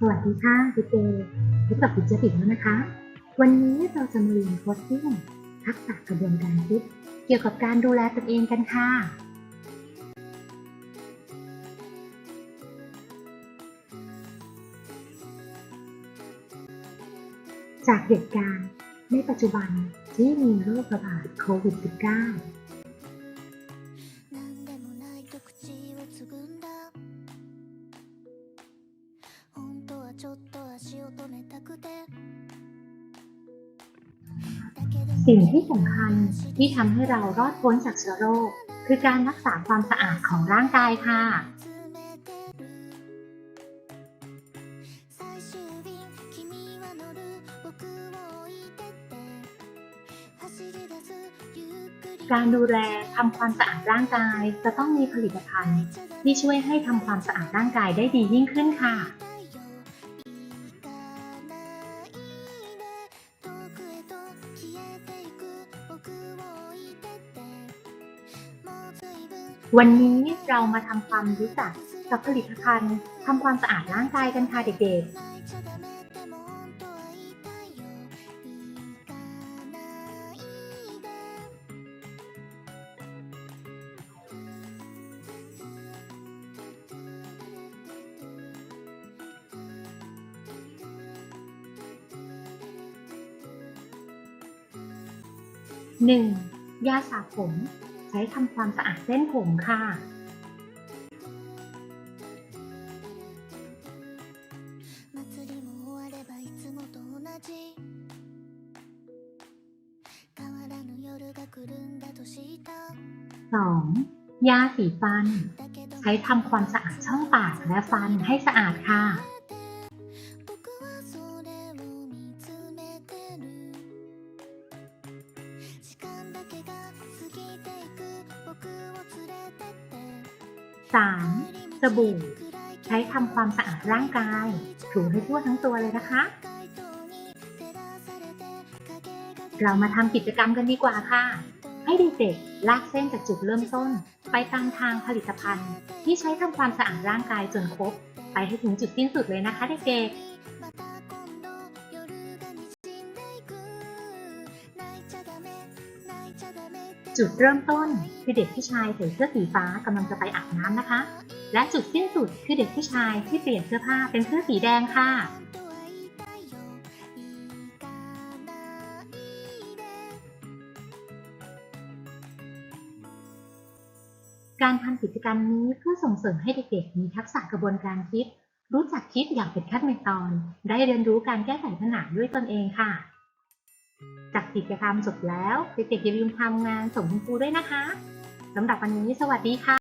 สวัสดีค่ะพี่เจพบกับคุณเจติกแล้วนะคะ วันนี้เราจะมาเรียนโคดดิ้งทักษะกระบวนการคิด เกี่ยวกับการดูแลตนเองกันค่ะ จากเหตุการณ์ในปัจจุบันที่มีโรคระบาดโควิด -19 สิ่งที่สำคัญที่ทำให้เรารอดพ้นจากเชื้อโรค คือการรักษาความสะอาดของร่างกายค่ะ การดูแลทำความสะอาดร่างกายจะต้องมีผลิตภัณฑ์ ที่ช่วยให้ทำความสะอาดร่างกายได้ดียิ่งขึ้นค่ะ วันนี้เรามาทำความรู้จักกับผลิตภัณฑ์ทำความสะอาดร่างกายกันค่ะเด็กๆหนึ่งยาสระผม ใช้ทำความสะอาดเส้นผมค่ะสองยาสีฟัน ใช้ทำความสะอาดช่องปากและฟันให้สะอาดค่ะ 3. สบู่ ใช้ทำความสะอาดร่างกาย ถูให้ทั่วทั้งตัวเลยนะคะ เรามาทำกิจกรรมกันดีกว่าค่ะ ให้เด็กๆลากเส้นจากจุดเริ่มต้น ไปตามทางผลิตภัณฑ์ ที่ใช้ทำความสะอาดร่างกายจนครบ ไปให้ถึงจุดสิ้นสุดเลยนะคะเด็ก また今度夜が滲んでいく泣いちゃダメ泣いちゃダメって ๆ จุดเริ่มต้นคือเด็กผู้ชายใส่เสื้อสีฟ้ากำลังจะไปอาบน้ำนะคะ และจุดสิ้นสุดคือเด็กผู้ชายที่เปลี่ยนเสื้อผ้าเป็นเสื้อสีแดงค่ะ การทำกิจกรรมนี้เพื่อส่งเสริมให้เด็กๆ มีทักษะกระบวนการคิด รู้จักคิดอย่างเป็นขั้นเป็นตอน ได้เรียนรู้การแก้ไขปัญหาด้วยตนเองค่ะ กิจกรรมจบแล้ว เด็กๆอย่าลืมทำงานส่งคุณครูด้วยนะคะสำหรับวันนี้สวัสดีค่ะ